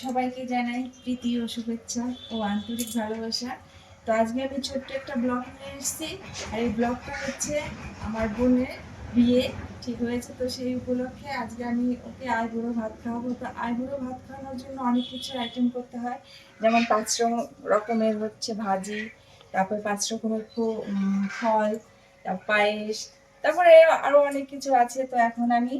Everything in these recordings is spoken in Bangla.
সবাইকে জানাই প্রীতি ও শুভেচ্ছা ও আন্তরিক ভালোবাসা। তো আজকে আমি ছোট্ট একটা ব্লগ নিয়ে এসেছি। আর এই ব্লগটা হচ্ছে আমার বোনের বিয়ে। ঠিক হয়েছে? তো সেই উপলক্ষে আজকে আমি ওকে আইবুড়ো ভাত খাওয়াবো। তো আইবুড়ো ভাত খাওয়ানোর জন্য অনেক কিছু আইটেম করতে হয়। যেমন পাঁচ রকমের হচ্ছে ভাজি, তারপর পাঁচ রকমের ফল পায়েস, তারপরে আরও অনেক কিছু আছে। তো এখন আমি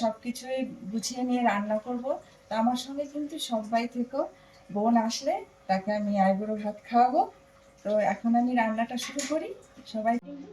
সব কিছুই গুছিয়ে নিয়ে রান্না করব। তো আমার সঙ্গে কিন্তু সবাই থেকেও বোন আসলে তাকে আমি আইবুড়ো ভাত খাওয়াবো। তো এখন আমি রান্নাটা শুরু করি। সবাই কিন্তু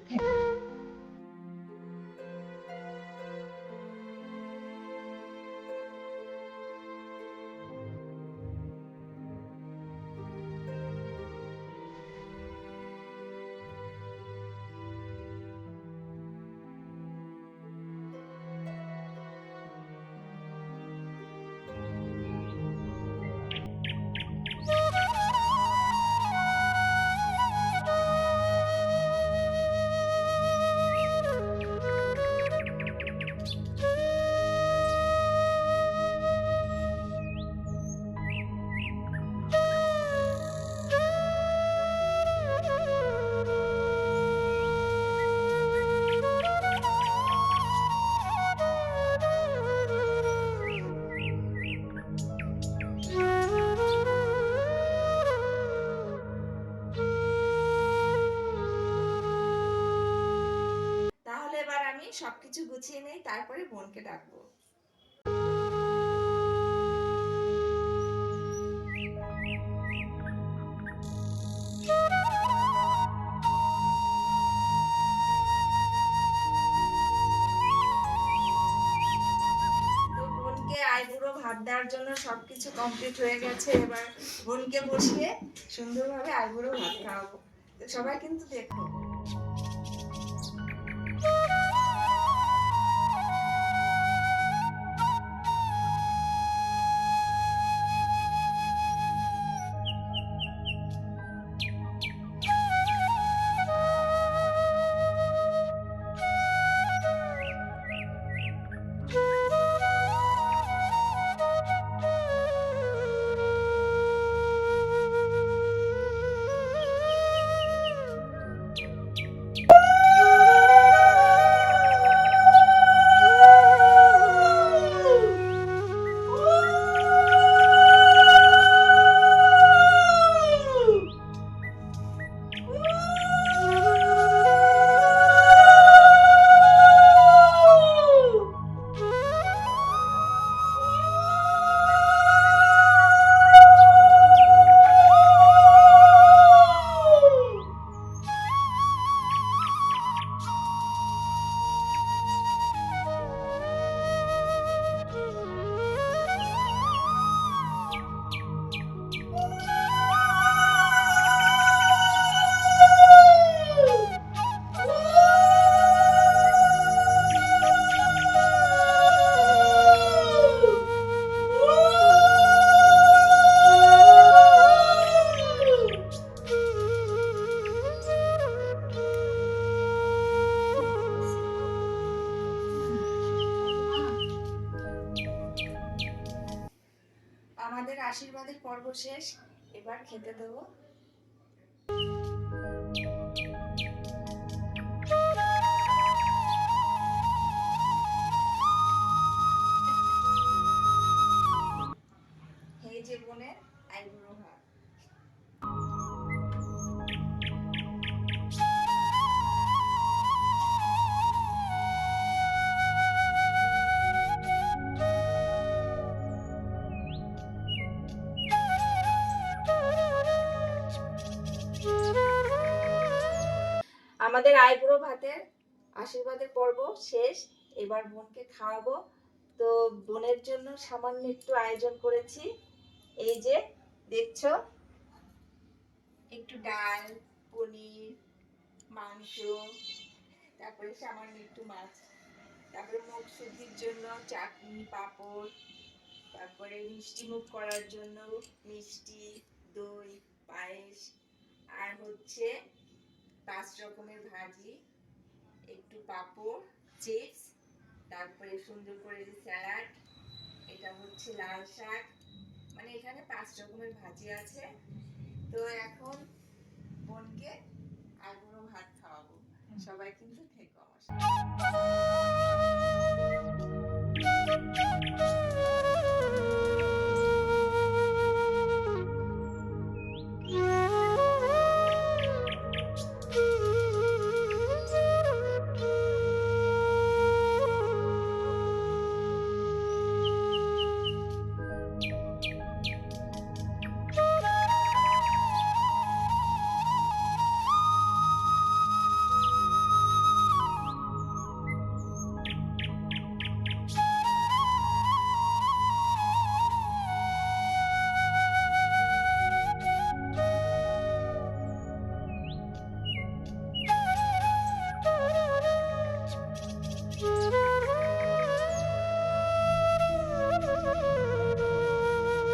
আমি সবকিছু গুছিয়ে নেই তারপরে বোনকে ডাকবো। ভাত দেওয়ার জন্য সবকিছু কমপ্লিট হয়ে গেছে। এবার বোনকে বসিয়ে সুন্দরভাবে আইবুড়ো ভাত খাওয়াবো। সবাই কিন্তু দেখো। আশীর্বাদের পর্ব শেষ। এবার খেতে দেবো। আমাদের আইবুড়ো ভাতের আশীর্বাদের পর্ব শেষ। এবার বোনকে খাওয়াবো। তো বোনের জন্য সামান্য একটু আয়োজন করেছি। এই যে, দেখছ? একটু ডাল, পনির, মাংস, তারপরে সামান্য একটু মাছ। তারপরে মুখ শুদ্ধির জন্য চাটনি, পাঁপড়, তারপরে মিষ্টি মুখ করার জন্য মিষ্টি, দই, পায়েস, আর হচ্ছে পাঁচ রকমের ভাজি একটু পাঁপড় চিপস তারপরে সুন্দর করে স্যালাড এটা হচ্ছে লাল শাক। মানে এখানে পাঁচ রকমের ভাজি আছে। তো এখন বোনকে আগুনো ভাত খাওয়াবো। সবাই কিন্তু